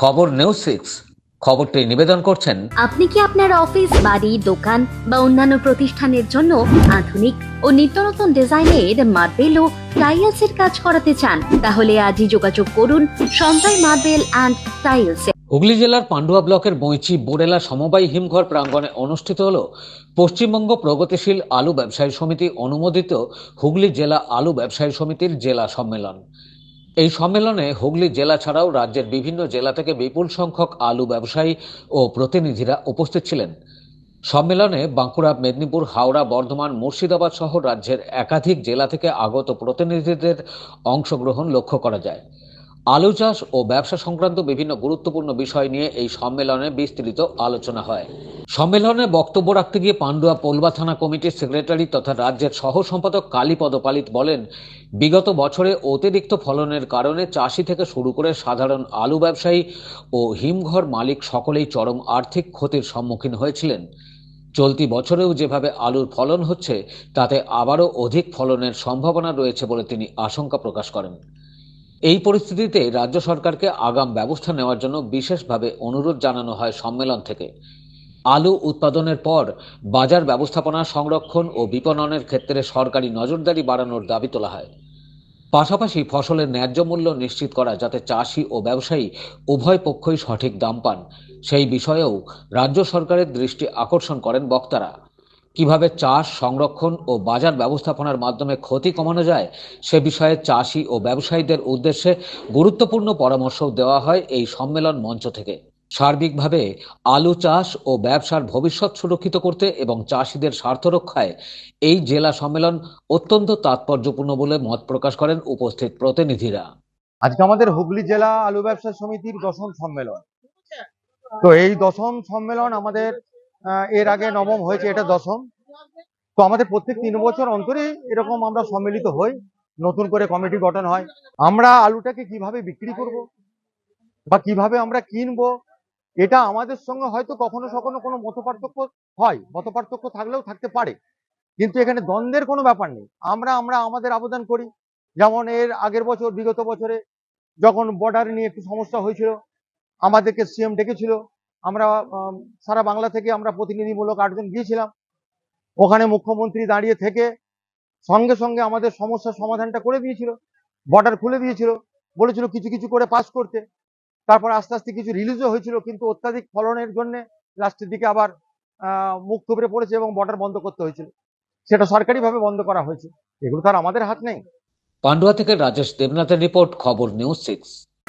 খবর news six. খবরটি নিবেদন করছেন আপনি কি আপনার অফিস বাড়ি দোকান বা অন্যান্য প্রতিষ্ঠানের জন্য আধুনিক ও নিত্য নতুন ডিজাইনের মার্বেল ও টাইলসের কাজ করাতে চান? তাহলে আজই যোগাযোগ করুন Sanjay marble and tiles Hooghly জেলার পান্ডুয়া ব্লকের বৈচি বোরেলা সমবায় হিমঘর প্রাঙ্গণে অনুষ্ঠিত হল পশ্চিমবঙ্গ প্রগতিশীল আলু ব্যবসায়ী সমিতি অনুমোদিত হুগলি জেলা আলু ব্যবসায়ী সমিতির জেলা সম্মেলন। এই সম্মেলনে হুগলি জেলা ছাড়াও রাজ্যের বিভিন্ন জেলা থেকে বিপুল সংখ্যক আলু ব্যবসায়ী ও প্রতিনিধিরা উপস্থিত ছিলেন। সম্মেলনে বাঁকুড়া, মেদিনীপুর, হাওড়া, বর্ধমান, মুর্শিদাবাদ সহ রাজ্যের একাধিক জেলা থেকে আগত প্রতিনিধিদের অংশগ্রহণ লক্ষ্য করা যায়। আলু চাষ ও ব্যবসা সংক্রান্ত বিভিন্ন গুরুত্বপূর্ণ বিষয় নিয়ে এই সম্মেলনে বিস্তৃত আলোচনা হয়। সম্মেলনে বক্তব্য রাখতে গিয়ে পান্ডুয়া পোলবা থানা কমিটির সেক্রেটারি তথা রাজ্যের সহ সম্পাদক কালীপদ পালিত বলেন, বিগত বছরে অতিরিক্ত ফলনের কারণে চাষি থেকে শুরু করে সাধারণ আলু ব্যবসায়ী ও হিমঘর মালিক সকলেই চরম আর্থিক ক্ষতির সম্মুখীন হয়েছিলেন। চলতি বছরেও যেভাবে আলুর ফলন হচ্ছে, তাতে আবারও অধিক ফলনের সম্ভাবনা রয়েছে বলে তিনি আশঙ্কা প্রকাশ করেন। এই পরিস্থিতিতে রাজ্য সরকারকে আগাম ব্যবস্থা নেওয়ার জন্য বিশেষভাবে অনুরোধ জানানো হয় সম্মেলন থেকে। আলু উৎপাদনের পর বাজার ব্যবস্থাপনা সংরক্ষণ ও বিপণনের ক্ষেত্রে সরকারি নজরদারি বাড়ানোর দাবি তোলা হয়। পাশাপাশি ফসলের ন্যায্য মূল্য নিশ্চিত করা যাতে চাষি ও ব্যবসায়ী উভয় পক্ষই সঠিক দাম পান, সেই বিষয়েও রাজ্য সরকারের দৃষ্টি আকর্ষণ করেন বক্তারা। কীভাবে চাষ, সংরক্ষণ ও বাজার ব্যবস্থাপনার মাধ্যমে ক্ষতি কমানো যায়, সে বিষয়ে চাষি ও ব্যবসায়ীদের উদ্দেশ্যে গুরুত্বপূর্ণ পরামর্শ দেওয়া হয় এই সম্মেলন মঞ্চ থেকে। সার্বিকভাবে আলু চাষ ও ব্যবসার ভবিষ্যৎ সুরক্ষিত করতে এবং চাষিদের স্বার্থ রক্ষায় এই জেলা সম্মেলন অত্যন্ত তাৎপর্যপূর্ণ বলে মত প্রকাশ করেন উপস্থিত প্রতিনিধিরা। আজকে আমাদের হুগলি জেলা আলু ব্যবসা সমিতির দশম সম্মেলন। তো এই দশম সম্মেলন আমাদের এর আগে নবম হয়েছে, এটা দশম। তো আমাদের প্রত্যেক তিন বছর অন্তরে এরকম আমরা সম্মিলিত হই, নতুন করে কমিটি গঠন হয়। আমরা আলুটাকে কীভাবে বিক্রি করব বা কীভাবে আমরা কিনবো, এটা আমাদের সঙ্গে হয়তো কখনো কখনো কোনো মতপার্থক্য হয়, মতপার্থক্য থাকলেও থাকতে পারে। কিন্তু এখানে দ্বন্দ্বের কোনো ব্যাপার নেই। আমরা আমরা আমাদের আবেদন করি। যেমন এর আগের বছর, বিগত বছরে যখন বর্ডার নিয়ে একটু সমস্যা হয়েছিল, আমাদেরকে সিএম ডেকেছিল আমরা সারা বাংলা থেকে আমরা প্রতিনিধিমূলক আটজন গিয়েছিলাম। ওখানে মুখ্যমন্ত্রী দাঁড়িয়ে থেকে সঙ্গে সঙ্গে আমাদের সমস্যার সমাধানটা করে দিয়েছিল বর্ডার খুলে দিয়েছিল, বলেছিল কিছু কিছু করে পাস করতে। তারপর আস্তে আস্তে কিছু রিলিজও হয়েছিল, কিন্তু অত্যাধিক ফলনের জন্য লাস্টের দিকে আবার মুখ থুবড়ে পড়েছে এবং বর্ডার বন্ধ করতে হয়েছিল। সেটা সরকারিভাবে বন্ধ করা হয়েছে। এগুলো তো আর আমাদের হাত নেই। পান্ডুয়া থেকে রাজেশ দেবনাথের রিপোর্ট, খবর নিউজ সিক্স।